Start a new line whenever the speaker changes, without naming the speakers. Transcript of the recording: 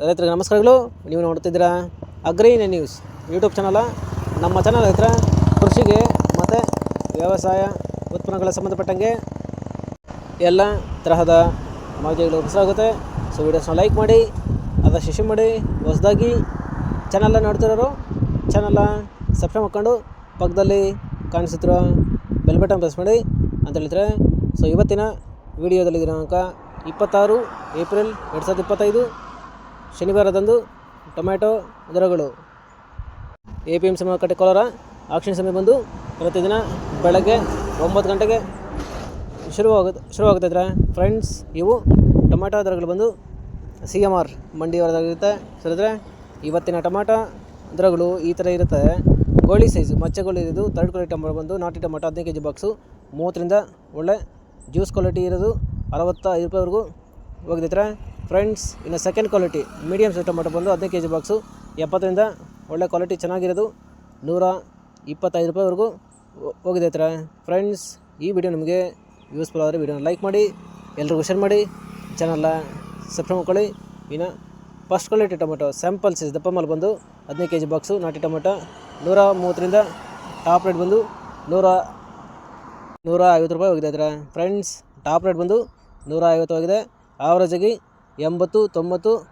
ರೈತರಿಗೆ ನಮಸ್ಕಾರಗಳು. ನೀವು ನೋಡ್ತಿದ್ದೀರಾ ಅಗ್ರೀನ ನ್ಯೂಸ್ ಯೂಟ್ಯೂಬ್ ಚಾನಲ. ನಮ್ಮ ಚಾನಲ್ ಹತ್ರ ಕೃಷಿಗೆ ಮತ್ತು ವ್ಯವಸಾಯ ಉತ್ಪನ್ನಗಳ ಸಂಬಂಧಪಟ್ಟಂಗೆ ಎಲ್ಲ ತರಹದ ಮಾಹಿತಿಗಳು ಹೊಸಾಗುತ್ತೆ ಸೊ ವೀಡಿಯೋಸ್ನ ಲೈಕ್ ಮಾಡಿ ಅದ ಶಿಶು ಮಾಡಿ, ಹೊಸದಾಗಿ ಚಾನಲ್ನ ನೋಡ್ತಿರೋರು ಚಾನಲ್ನ ಸಬ್ಸ್ಕ್ರೈಬ್ ಮಾಡ್ಕೊಂಡು ಪಕ್ಕದಲ್ಲಿ ಕಾಣಿಸುತ್ತಿರೋ ಬೆಲ್ ಬಟನ್ ಪ್ರೆಸ್ ಮಾಡಿ ಅಂತ ಹೇಳಿದರೆ ಸೊ ಇವತ್ತಿನ ವಿಡಿಯೋದಲ್ಲಿ ದಿನಾಂಕ ಇಪ್ಪತ್ತಾರು ಏಪ್ರಿಲ್ ಎರಡು ಸಾವಿರದ ಇಪ್ಪತ್ತೈದು. ಶನಿವಾರದಂದು ಟೊಮ್ಯಾಟೊ ದರಗಳು ಎ ಪಿ ಎಂ ಸಿ ಮಾರುಕಟ್ಟೆ ಕೋಲಾರ ಆಕ್ಷನ್ ಸಮಯ ಬಂದು ಪ್ರತಿದಿನ ಬೆಳಗ್ಗೆ ಒಂಬತ್ತು ಗಂಟೆಗೆ ಶುರುವಾಗುತ್ತೆ ಶುರುವಾಗುತ್ತಿದ್ರೆ ಫ್ರೆಂಡ್ಸ್ ಇವು ಟೊಮ್ಯಾಟೊ ದರಗಳು ಬಂದು ಸಿ ಎಂ ಆರ್ ಮಂಡಿಯವರದಾಗಿರುತ್ತೆ. ಸರಿದ್ರೆ, ಇವತ್ತಿನ ಟೊಮ್ಯಾಟೊ ದರಗಳು ಈ ಥರ ಇರುತ್ತೆ. ಗೋಳಿ ಸೈಜು ಗೋಳಿ ಇರೋದು ತರ್ಡ್ ಕ್ವಾಲಿಟಿ ಟೊಮ್ಯಾಟೊ ಬಂದು ನಾಟಿ ಟೊಮ್ಯಾಟೊ ಹದಿನೈದು ಕೆ ಜಿ ಬಾಕ್ಸು. ಮೂವತ್ತರಿಂದ ಒಳ್ಳೆ ಜ್ಯೂಸ್ ಕ್ವಾಲಿಟಿ ಇರೋದು ಅರವತ್ತೈದು ರೂಪಾಯಿವರೆಗೂ ಹೋಗಿದ್ರೆ ಫ್ರೆಂಡ್ಸ್, ಇನ್ನು second quality medium size tomato ಬಂದು ಹದಿನೈದು ಕೆ ಜಿ ಬಾಕ್ಸು ಎಪ್ಪತ್ತರಿಂದ ಒಳ್ಳೆ ಕ್ವಾಲಿಟಿ ಚೆನ್ನಾಗಿರೋದು. ನೂರ ಇಪ್ಪತ್ತೈದು ರೂಪಾಯಿವರೆಗೂ ಹೋಗಿದೆ ಹತ್ರ. ಫ್ರೆಂಡ್ಸ್, ಈ ವಿಡಿಯೋ ನಿಮಗೆ ಯೂಸ್ಫುಲ್ ಆದರೆ ವಿಡಿಯೋನ ಲೈಕ್ ಮಾಡಿ, ಎಲ್ರಿಗೂ ಶೇರ್ ಮಾಡಿ ಚಾನಲ್ನ ಸಬ್ಸ್ಕ್ರೈಬ್ ಮಾಡ್ಕೊಳ್ಳಿ. ಇನ್ನು first quality tomato sample size ದಪ್ಪ ಮಾಲ್ ಬಂದು ಹದಿನೈದು ಕೆ ಜಿ ಬಾಕ್ಸು ನಾಟಿ ಟೊಮೆಟೊ ನೂರ ಮೂವತ್ತರಿಂದ ಟಾಪ್ ರೇಟ್ ಬಂದು ನೂರ ನೂರ ಐವತ್ತು ರೂಪಾಯಿ ಹೋಗಿದೆ ಅದರ ಫ್ರೆಂಡ್ಸ್ ಟಾಪ್ ರೇಟ್ ಬಂದು ನೂರ ಐವತ್ತು ಹೋಗಿದೆ ಆವ್ರೇಜಾಗಿ ಎಂಬತ್ತು ತೊಂಬತ್ತು